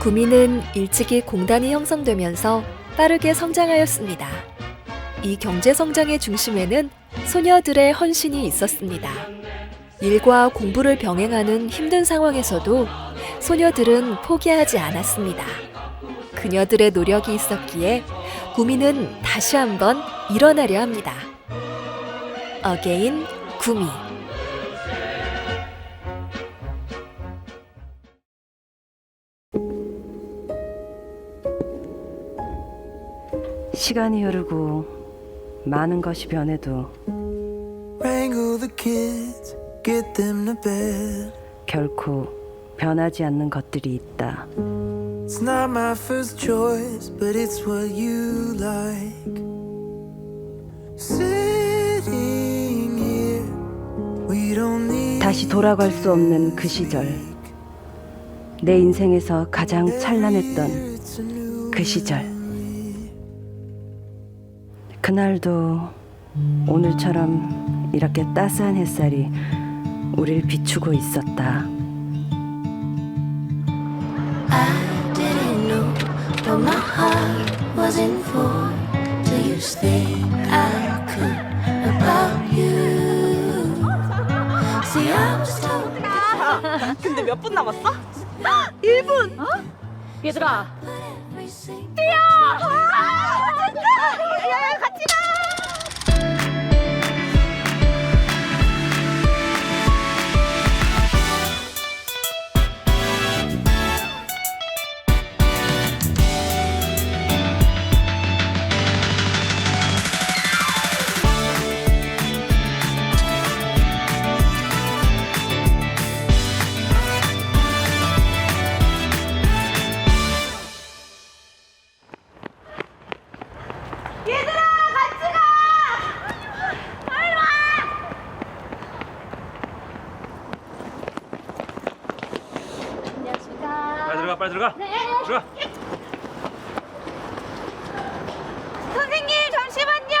구미는 일찍이 공단이 형성되면서 빠르게 성장하였습니다. 이 경제 성장의 중심에는 소녀들의 헌신이 있었습니다. 일과 공부를 병행하는 힘든 상황에서도 소녀들은 포기하지 않았습니다. 그녀들의 노력이 있었기에 구미는 다시 한번 일어나려 합니다. 어게인 구미 시간이 흐르고 많은 것이 변해도. 결코 변하지 않는 것들이 있다. It's not my first choice, but it's what you like. Sitting here, we don't need 다시 돌아갈 수 없는 그 시절. 내 인생에서 가장 찬란했던 그 시절. 그날도 오늘처럼 이렇게 따스한 햇살이 우릴 비추고 있었다. didn't know what my heart was in for till you think I could about you. See, I was told 근데 몇 분 남았어? 얘들아 everything. 빨리 들어가 들어가 들어가 선생님 잠시만요.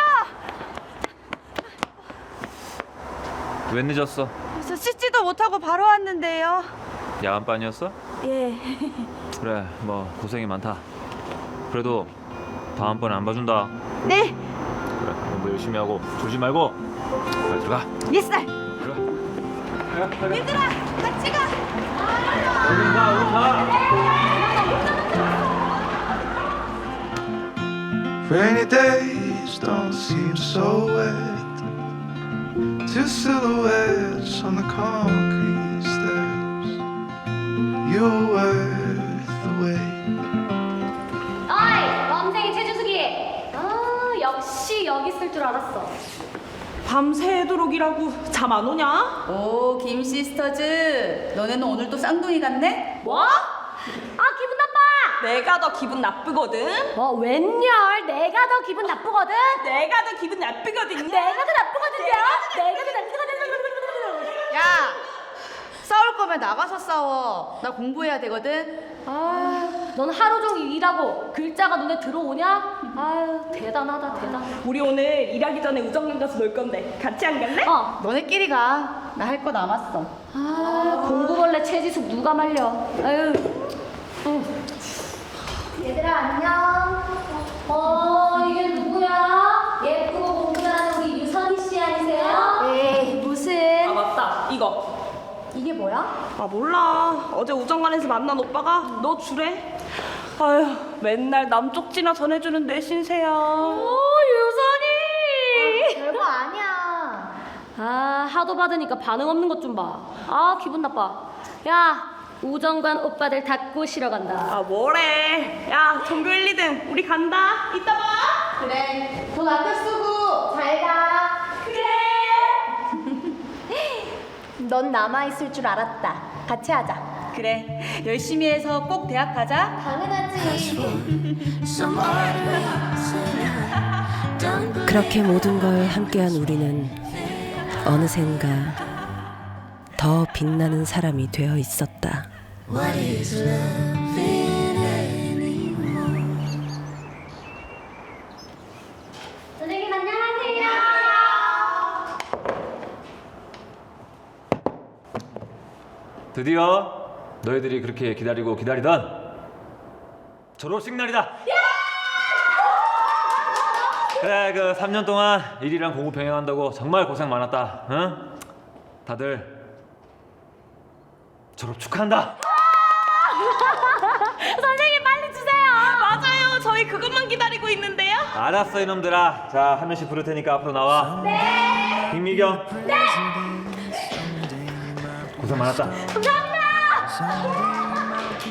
왜 늦었어? 저 씻지도 못하고 바로 왔는데요. 야간반이었어? 예. 그래 뭐 고생이 많다 그래도 다음번에 안 봐준다 네. 그래 공부 열심히 하고 졸지 말고 빨리 들어가 예살. 들어가 얘들아 같이 가. Rainy days don't seem so wet. Two silhouettes on the concrete steps. You're worth the wait. 어이 범생이 최주숙이 아 역시 여기 있을 줄 알았어 밤새도록이라고 잠 안 오냐? 오, 김 시스터즈. 너네는 오늘 또 쌍둥이 같네? 뭐? 아 기분 나빠 내가 더 기분 나쁘거든. 뭐 웬열 내가 더 기분 나쁘거든 내가 더 기분 나쁘거든. 내가 더 나쁘거든요 내가 더 나쁘거든 야! 거면 나가서 싸워. 나 공부해야 되거든. 아넌 하루 종일 일하고 글자가 눈에 들어오냐 아유 대단하다 대단 우리 오늘 일하기 전에 우정관 가서 놀 건데 같이 안 갈래? 어 너네끼리 가. 나 할 거 남았어. 아, 공부벌레 최지숙 누가 말려 아유 얘들아 안녕 어 이게 누구야 예쁘고 공부 잘하는 우리 유선희 씨 아니세요? 에이 아 무슨 맞다. 이거. 이게 뭐야? 아 몰라. 어제 우정관에서 만난 오빠가 너 주래. 아휴 맨날 남쪽지나 전해주는 내 신세야. 오 유선이 별거 아니야 아 하도 받으니까 반응 없는 것 좀 봐 아 기분 나빠 야 우정관 오빠들 다 꼬시러 간다 아 뭐래. 야 전교 1, 2등 우리 간다. 이따 봐. 그래. 돈 아껴 쓰고 넌 남아있을 줄 알았다 같이 하자 그래. 열심히 해서 꼭 대학 가자. 당연하지 그렇게 모든 걸 함께한 우리는 어느샌가 더 빛나는 사람이 되어 있었다. what is loving 드디어 너희들이 그렇게 기다리고 기다리던 졸업식 날이다. 그래 그 3년 동안 일이랑 공부 병행한다고 정말 고생 많았다. 응? 다들 졸업 축하한다. 선생님 빨리 주세요. 맞아요. 저희 그것만 기다리고 있는데요. 알았어 이놈들아. 자 한 명씩 부를 테니까 앞으로 나와. 네. 김미경. 네. 고생 많았다. 감사합니다.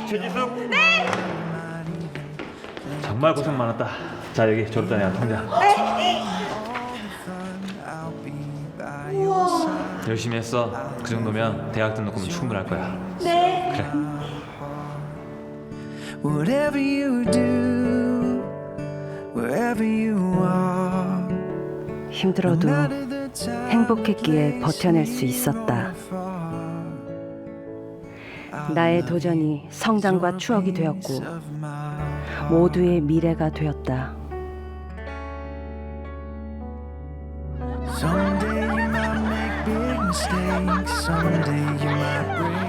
최지숙. 네. 정말 고생 많았다. 자 여기 통장. Be by your side. 열심히 했어. 그 정도면 대학 등록금은 충분할 거야. 네. 그래. Whatever you do, wherever you are, 힘들어도 행복했기에 버텨낼 수 있었다. 나의 도전이 성장과 추억이 되었고 모두의 미래가 되었다.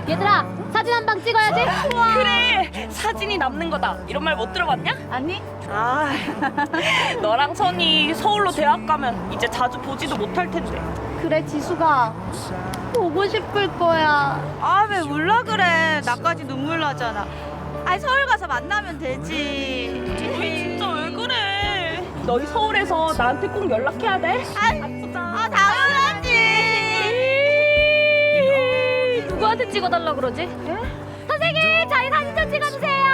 얘들아 사진 한 방 찍어야지. 그래. 사진이 남는 거다. 이런 말 못 들어봤냐? 아니? 아, 너랑 선이 서울로 대학 가면 이제 자주 보지도 못할 텐데. 그래 지수가 보고 싶을 거야. 아 왜? 나까지 눈물 나잖아. 아이 서울 가서 만나면 되지. 진짜 왜 그래? 너희 서울에서 나한테 꼭 연락해야 돼. 아 당연하지. 누구한테 찍어달라 그러지? 선생님 저희 사진 좀 찍어주세요.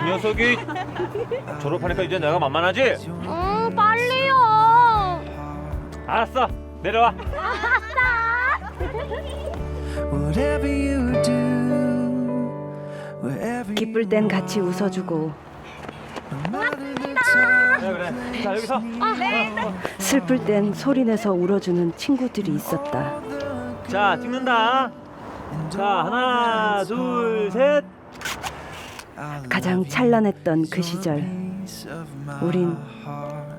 이 녀석이 졸업하니까 이제 내가 만만하지? 음 빨리요. 알았어. 내려와. Whatever you do, 기쁠 땐 같이 웃어주고. 그래. 자 여기서. 슬플 땐 소리내서 울어주는 친구들이 있었다. 자 찍는다. 자 하나 둘 셋. 가장 찬란했던 그 시절 우린.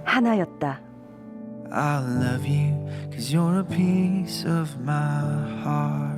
하나였다. I love you, cause you're a piece of my heart.